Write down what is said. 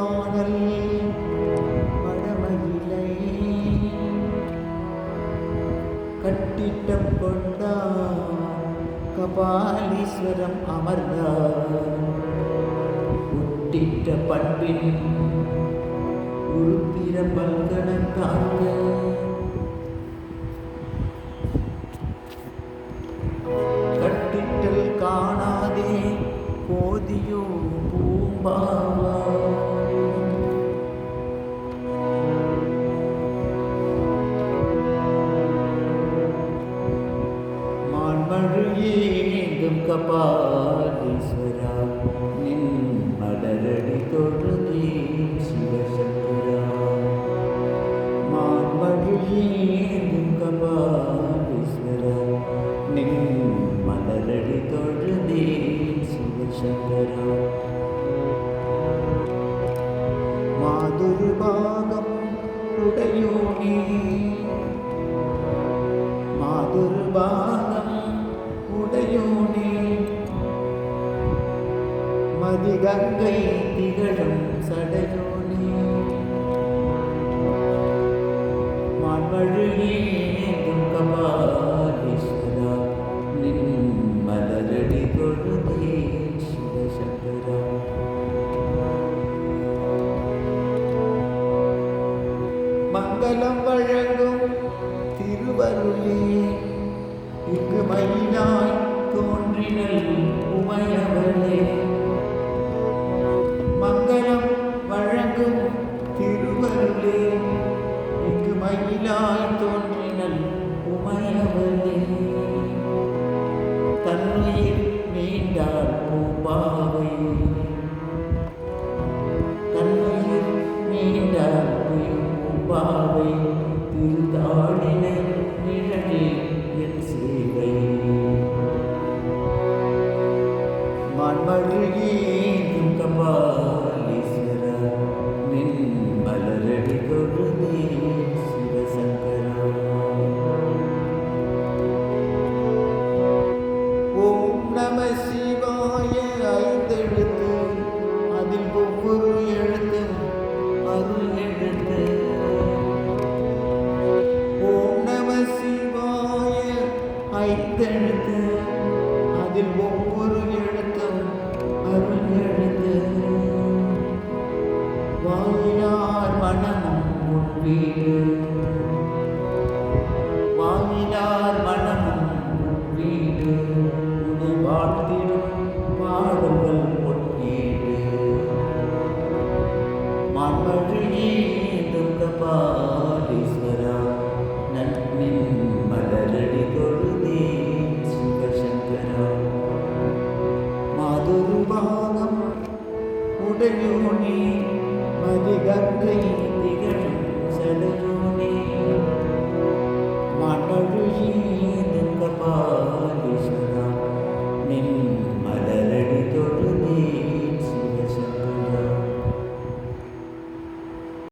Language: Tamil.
பாடல் மடமயிலை கட்டிட்டம் கொண்டார் கபாலீஸ்வரம் அமர்ந்தார். ஒட்டிட்ட பண்பின் உருப்பிர பல்கணக்காங்க கட்டிட்டல் காணாதே போதியோ பூம்பாவா மான்மழையேங்கும் கபாலீஸ்வரா நின் மலரடி தொழுதே சிவசங்கரா மான்மழையேங்கும் கபாலீஸ்வரா நின் மலரடி தொழுதே சிவசங்கரா மாதுரு பாகம் மதிகங்கை திகழும் சடையோனே. மான்மழியேங்கும் கபாலீஸ்வரா நின் மலரடி தொழுதே சிவசங்கரா. மங்களம் வழங்கும் திருவருளே இங்கு மயிலாய் தோன்றினல் உமையவளே. நீண்டாள் பூபாவை தன்னுயிர் நீண்டாள் பூபாவை நிழலே என் சேவை ஐந்தெழுத்து அதில் ஒவ்வொரு எழுத்தும் அருள் எழுத்து. வாயினார் மனமும் உன் வீடு வாயினார் மனமும் உன் வீடு உன்னை வாழ்த்திடும் பாடல்கள் பொன்னீடு மண்மழியே துக்கப்பா மாதுருபாகம் உடையோனே மதிகங்கை